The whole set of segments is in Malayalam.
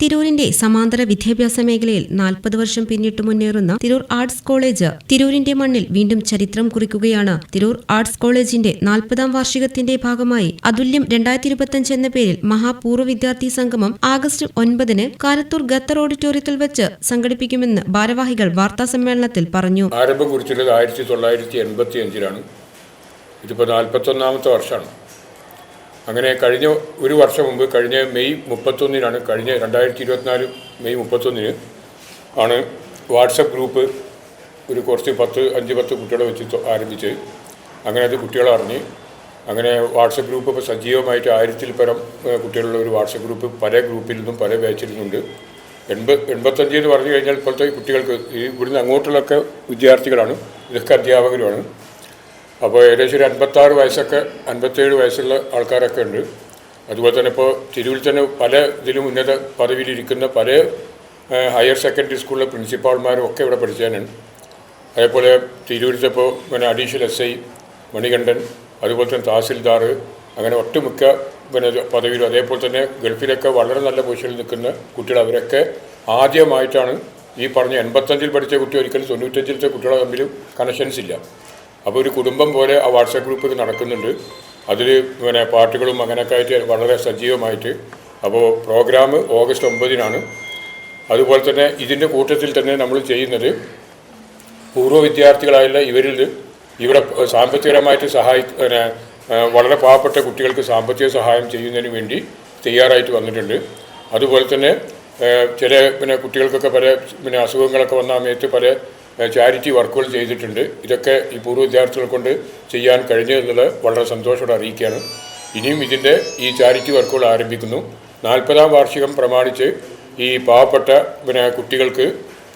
തിരൂരിന്റെ സമാന്തര വിദ്യാഭ്യാസ മേഖലയിൽ നാൽപ്പത് വർഷം പിന്നിട്ട് മുന്നേറുന്ന തിരൂർ ആർട്സ് കോളേജ് തിരൂരിന്റെ മണ്ണിൽ വീണ്ടും ചരിത്രം കുറിക്കുകയാണ്. തിരൂർ ആർട്സ് കോളേജിന്റെ നാൽപ്പതാം വാർഷികത്തിന്റെ ഭാഗമായി അതുല്യം രണ്ടായിരത്തി ഇരുപത്തിയഞ്ച് എന്ന പേരിൽ മഹാപൂർവ വിദ്യാർത്ഥി സംഗമം ആഗസ്റ്റ് ഒൻപതിന് കാരത്തൂർ ഖത്തർ ഓഡിറ്റോറിയത്തിൽ വെച്ച് സംഘടിപ്പിക്കുമെന്ന് ഭാരവാഹികൾ വാർത്താ സമ്മേളനത്തിൽ പറഞ്ഞു. ആരംഭം കുറിച്ചിട്ടുള്ളത് ആയിരത്തി തൊള്ളായിരത്തി എൺപത്തി അഞ്ചിലാണ് ഇതിപ്പോൾ നാൽപ്പത്തൊന്നാമത്തെ വർഷമാണ്. അങ്ങനെ കഴിഞ്ഞ ഒരു വർഷം മുമ്പ് കഴിഞ്ഞ മെയ് മുപ്പത്തൊന്നിനാണ് കഴിഞ്ഞ രണ്ടായിരത്തി ഇരുപത്തിനാല് മെയ് മുപ്പത്തൊന്നിന് ആണ് വാട്സപ്പ് ഗ്രൂപ്പ് ഒരു കുറച്ച് പത്ത് അഞ്ച് പത്ത് കുട്ടികളെ വെച്ച് ആരംഭിച്ച് അങ്ങനെ അത് കുട്ടികളെ അറിഞ്ഞ് അങ്ങനെ വാട്സപ്പ് ഗ്രൂപ്പ് ഇപ്പോൾ സജീവമായിട്ട് ആയിരത്തിൽ പരം കുട്ടികളുള്ള ഒരു വാട്സപ്പ് ഗ്രൂപ്പ് പല ഗ്രൂപ്പിൽ നിന്നും പല ബാച്ചിൽ നിന്നുണ്ട് എൺപത് എൺപത്തഞ്ച് എന്ന് പറഞ്ഞു കഴിഞ്ഞാൽ ഇപ്പോഴത്തെ കുട്ടികൾക്ക് ഇവിടുന്ന് അങ്ങോട്ടുള്ളൊക്കെ വിദ്യാർത്ഥികളാണ് ഇതൊക്കെ അധ്യാപകരുമാണ്. അപ്പോൾ ഏകദേശം ഒരു അൻപത്താറ് വയസ്സൊക്കെ അൻപത്തേഴ് വയസ്സുള്ള ആൾക്കാരൊക്കെ ഉണ്ട്. അതുപോലെ തന്നെ ഇപ്പോൾ തിരുവിൽ തന്നെ പല ഇതിലും ഉന്നത പദവിയിലിരിക്കുന്ന പല ഹയർ സെക്കൻഡറി സ്കൂളിലെ പ്രിൻസിപ്പാൾമാരും ഒക്കെ ഇവിടെ പഠിച്ചാനുണ്ട് അതേപോലെ തിരൂരത്തെ ഇപ്പോൾ പിന്നെ അഡീഷണൽ എസ് ഐ മണികണ്ഠൻ അതുപോലെ തന്നെ തഹസിൽദാർ അങ്ങനെ ഒട്ടുമിക്ക പിന്നെ പദവിയിലും അതേപോലെ തന്നെ ഗൾഫിലൊക്കെ വളരെ നല്ല പൊസിഷനിൽ നിൽക്കുന്ന കുട്ടികൾ അവരൊക്കെ ആദ്യമായിട്ടാണ് ഈ പറഞ്ഞ എൺപത്തഞ്ചിൽ പഠിച്ച കുട്ടി ഒരിക്കലും തൊണ്ണൂറ്റഞ്ചിലത്തെ കുട്ടികളെ തമ്മിലും കണക്ഷൻസ് ഇല്ല. അപ്പോൾ ഒരു കുടുംബം പോലെ ആ വാട്സാപ്പ് ഗ്രൂപ്പ് നടക്കുന്നുണ്ട്. അതിൽ പിന്നെ പാട്ടുകളും അങ്ങനെയൊക്കെ ആയിട്ട് വളരെ സജീവമായിട്ട്. അപ്പോൾ പ്രോഗ്രാം ഓഗസ്റ്റ് ഒമ്പതിനാണ്. അതുപോലെ തന്നെ ഇതിന്റെ കൂട്ടത്തിൽ തന്നെ നമ്മൾ ചെയ്യുന്നത് പൂർവ വിദ്യാർത്ഥികളായുള്ള ഇവരിൽ ഇവിടെ സാമ്പത്തികപരമായിട്ട് സഹായി വളരെ പാവപ്പെട്ട കുട്ടികൾക്ക് സാമ്പത്തിക സഹായം ചെയ്യുന്നതിന് വേണ്ടി തയ്യാറായിട്ട് വന്നിട്ടുണ്ട്. അതുപോലെ തന്നെ ചില പിന്നെ കുട്ടികൾക്കൊക്കെ പല പിന്നെ അസുഖങ്ങളൊക്കെ വന്ന സമയത്ത് പല ചാരിറ്റി വർക്കുകൾ ചെയ്തിട്ടുണ്ട്. ഇതൊക്കെ ഈ പൂർവ വിദ്യാർത്ഥികളെ കൊണ്ട് ചെയ്യാൻ കഴിഞ്ഞു എന്നുള്ളത് വളരെ സന്തോഷത്തോടെ അറിയിക്കുകയാണ്. ഇനിയും ഇതിന്റെ ഈ ചാരിറ്റി വർക്കുകൾ ആരംഭിക്കുന്നു. നാൽപ്പതാം വാർഷികം പ്രമാണിച്ച് ഈ പാവപ്പെട്ട പിന്നെ കുട്ടികൾക്ക്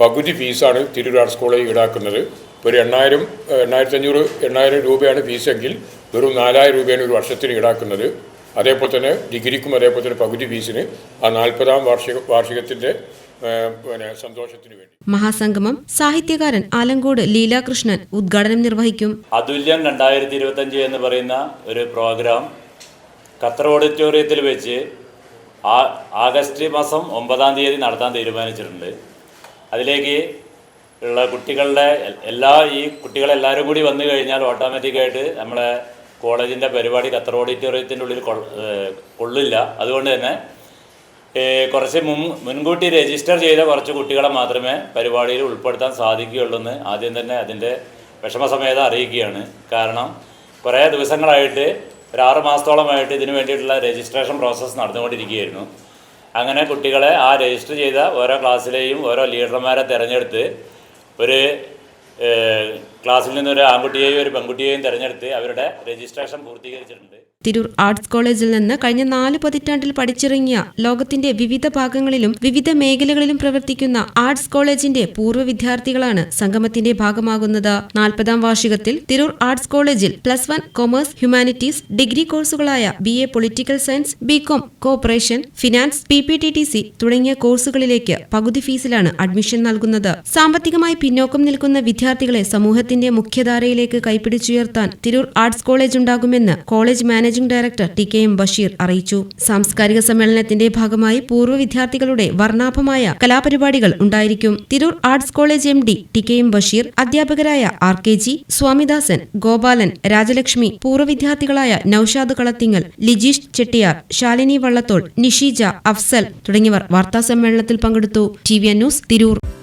പകുതി ഫീസാണ് തിരൂർ ആർട്സ് കോളേജ് ഈടാക്കുന്നത് ഒരു എണ്ണായിരം എണ്ണായിരത്തി അഞ്ഞൂറ് എണ്ണായിരം രൂപയാണ് ഫീസെങ്കിൽ വെറും നാലായിരം രൂപയാണ് ഒരു വർഷത്തിന് ഈടാക്കുന്നത്. അതേപോലെ തന്നെ ഡിഗ്രിക്കും അതേപോലെ തന്നെ പകുതി ഫീസിന് ആ നാൽപ്പതാം വാർഷിക വാർഷികത്തിന്റെ പിന്നെ സന്തോഷത്തിന് വേണ്ടി. മഹാസംഗമം സാഹിത്യകാരൻ ആലങ്കോട് ലീലാകൃഷ്ണൻ ഉദ്ഘാടനം നിർവഹിക്കും. അതുല്യം രണ്ടായിരത്തി ഇരുപത്തഞ്ച് എന്ന് പറയുന്ന ഒരു പ്രോഗ്രാം ഖത്തർ ഓഡിറ്റോറിയത്തിൽ വെച്ച് ആ ആഗസ്റ്റ് മാസം ഒമ്പതാം തീയതി നടത്താൻ തീരുമാനിച്ചിട്ടുണ്ട്. അതിലേക്ക് ഉള്ള കുട്ടികളുടെ എല്ലാ ഈ കുട്ടികളെല്ലാവരും കൂടി വന്നു കഴിഞ്ഞാൽ ഓട്ടോമാറ്റിക്കായിട്ട് നമ്മളെ കോളേജിന്റെ പരിപാടി ഖത്തർ ഓഡിറ്റോറിയത്തിന്റെ ഉള്ളിൽ കൊള്ളില്ല. അതുകൊണ്ട് തന്നെ കുറച്ച് മുൻ മുൻകൂട്ടി രജിസ്റ്റർ ചെയ്ത കുറച്ച് കുട്ടികളെ മാത്രമേ പരിപാടിയിൽ ഉൾപ്പെടുത്താൻ സാധിക്കുകയുള്ളൂ എന്ന് ആദ്യം തന്നെ അതിന്റെ വിഷമസമേതം അറിയിക്കുകയാണ്. കാരണം കുറേ ദിവസങ്ങളായിട്ട് ഒരു ആറ് മാസത്തോളമായിട്ട് ഇതിനു വേണ്ടിയിട്ടുള്ള രജിസ്ട്രേഷൻ പ്രോസസ്സ് നടന്നുകൊണ്ടിരിക്കുകയായിരുന്നു. അങ്ങനെ കുട്ടികളെ ആ രജിസ്റ്റർ ചെയ്ത ഓരോ ക്ലാസ്സിലെയും ഓരോ ലീഡർമാരെ തിരഞ്ഞെടുത്ത് ഒരു ക്ലാസ്സിൽ നിന്ന് ഒരു ആൺകുട്ടിയെയും ഒരു പെൺകുട്ടിയെയും തിരഞ്ഞെടുത്ത് അവരുടെ രജിസ്ട്രേഷൻ പൂർത്തീകരിച്ചിട്ടുണ്ട്. തിരൂർ ആർട്സ് കോളേജിൽ നിന്ന് കഴിഞ്ഞ നാല് പതിറ്റാണ്ടിൽ പഠിച്ചിറങ്ങിയ ലോകത്തിന്റെ വിവിധ ഭാഗങ്ങളിലും വിവിധ മേഖലകളിലും പ്രവർത്തിക്കുന്ന ആർട്സ് കോളേജിന്റെ പൂർവ വിദ്യാർത്ഥികളാണ് സംഗമത്തിന്റെ ഭാഗമാകുന്നത്. നാൽപ്പതാം വാർഷികത്തിൽ തിരൂർ ആർട്സ് കോളേജിൽ plus one commerce humanities degree കോഴ്സുകളായ B A political science BCom cooperation finance P P T T C തുടങ്ങിയ കോഴ്സുകളിലേക്ക് പകുതി ഫീസിലാണ് അഡ്മിഷൻ നൽകുന്നത്. സാമ്പത്തികമായി പിന്നോക്കം നിൽക്കുന്ന വിദ്യാർത്ഥികളെ സമൂഹത്തിന്റെ മുഖ്യധാരയിലേക്ക് കൈപ്പിടിച്ചുയർത്താൻ തിരൂർ ആർട്സ് കോളേജ് ഉണ്ടാകുമെന്ന് college managing director T K M Basheer അറിയിച്ചു. സാംസ്കാരിക സമ്മേളനത്തിന്റെ ഭാഗമായി പൂർവ വിദ്യാർത്ഥികളുടെ വർണാഭമായ കലാപരിപാടികൾ ഉണ്ടായിരിക്കും. Tirur arts college M D T K M Basheer അധ്യാപകരായ R K G Swamidasan Gopalan Rajalakshmi പൂർവ വിദ്യാർത്ഥികളായ നൌഷാദ് കളത്തിങ്ങൽ ലിജീഷ് ചെട്ടിയാർ ശാലിനി വള്ളത്തോൾ നിഷീജ അഫ്സൽ തുടങ്ങിയവർ വാർത്താ സമ്മേളനത്തിൽ പങ്കെടുത്തു. T V news Tirur.